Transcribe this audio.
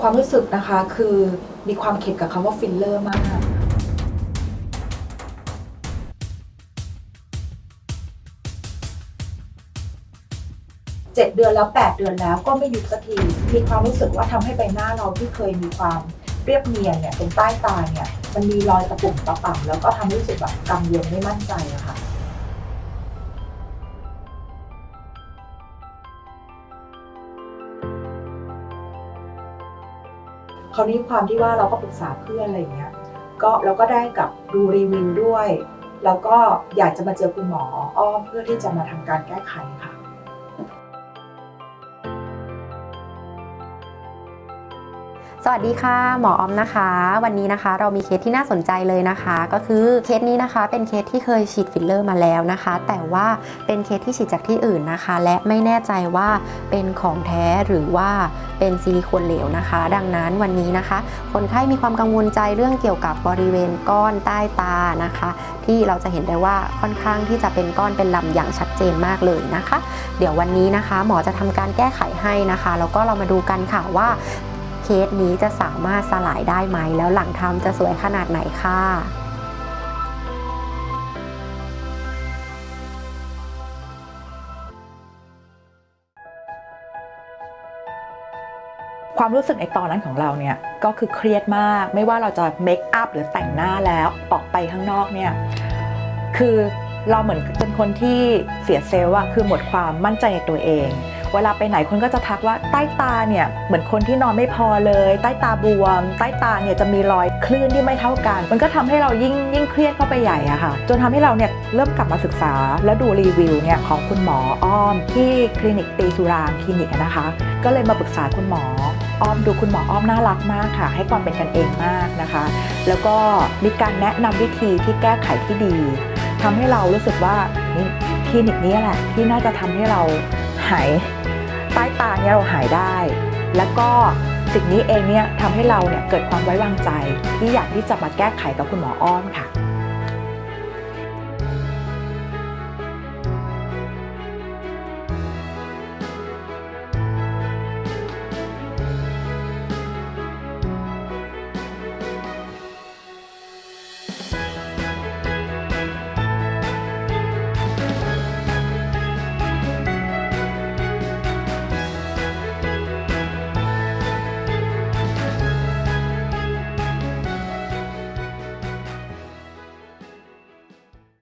ความรู้สึกนะคะคือมีความเข็ดกับคำว่าฟิลเลอร์มาก เจ็ดเดือนแล้วแปดเดือนแล้วก็ไม่ยุบสักที มีความรู้สึกว่าทำให้ใบหน้าเราที่เคยมีความเรียบเนียนเนี่ยตรงใต้ตาเนี่ย มันมีรอยตะปุ่มตะป่ำแล้วก็ทำให้รู้สึกแบบกังวลไม่มั่นใจอะค่ะ คราวนี้ความที่ว่าเราก็ปรึกษาเพื่อนอะไรอย่างเงี้ยก็เราก็ได้กับดูรีวิวด้วย แล้วก็อยากจะมาเจอคุณหมออ้อมเพื่อที่จะมาทำการแก้ไขค่ะ สวัสดีค่ะหมออมนะคะ วันนี้นะคะเรามีเคสที่น่าสนใจเลยนะคะ ก็คือเคสนี้นะคะ เป็นเคสที่เคยฉีดฟิลเลอร์มาแล้วนะคะ แต่ว่าเป็นเคสที่ฉีดจากที่อื่นนะคะ และไม่แน่ใจว่าเป็นของแท้หรือว่าเป็นซิลิโคนเหลวนะคะ ดังนั้นวันนี้นะคะ คนไข้มีความกังวลใจเรื่องเกี่ยวกับบริเวณก้อนใต้ตานะคะ ที่เราจะเห็นได้ว่าค่อนข้างที่จะเป็นก้อนเป็นลำอย่างชัดเจนมากเลยนะคะ เดี๋ยววันนี้นะคะ หมอจะทำการแก้ไขให้นะคะแล้วก็เรามาดูกันค่ะว่า เคสนี้จะสามารถสลายได้ไหม แล้วหลังทำจะสวยขนาดไหนค่ะความรู้สึกในตอนนั้นของเราเนี่ยก็คือเครียดมาก ไม่ว่าเราจะเมคอัพหรือแต่งหน้าแล้วออกไปข้างนอกเนี่ยคือเราเหมือนเป็นคนที่เสียเซลล์อะคือหมดความมั่นใจในตัวเอง เวลาไปไหนคนก็จะทักว่าใต้ตาเนี่ยเหมือนคนที่นอนไม่พอเลย ใต้ตาบวม ใต้ตาเนี่ยจะมีรอยคลื่นที่ไม่เท่ากัน มันก็ทำให้เรายิ่งยิ่งเครียดเข้าไปใหญ่อะค่ะ จนทำให้เราเนี่ยเริ่มกลับมาศึกษา และดูรีวิวเนี่ยของคุณหมออ้อม ที่คลินิกตีสุรางคลินิกนะคะ ก็เลยมาปรึกษาคุณหมออ้อมดูคุณหมออ้อมน่ารักมากค่ะ ให้ความเป็นกันเองมากนะคะ แล้วก็มีการแนะนำวิธีที่แก้ไขที่ดีทำให้เรารู้สึกว่านี่คลินิกนี้แหละที่น่าจะทำให้เราหาย ใต้ตาเนี่ยเราหายได้ แล้วก็สิ่งนี้เองเนี่ยทำให้เราเนี่ยเกิดความไว้วางใจ ที่อยากที่จะมาแก้ไขกับคุณหมออ้อมค่ะ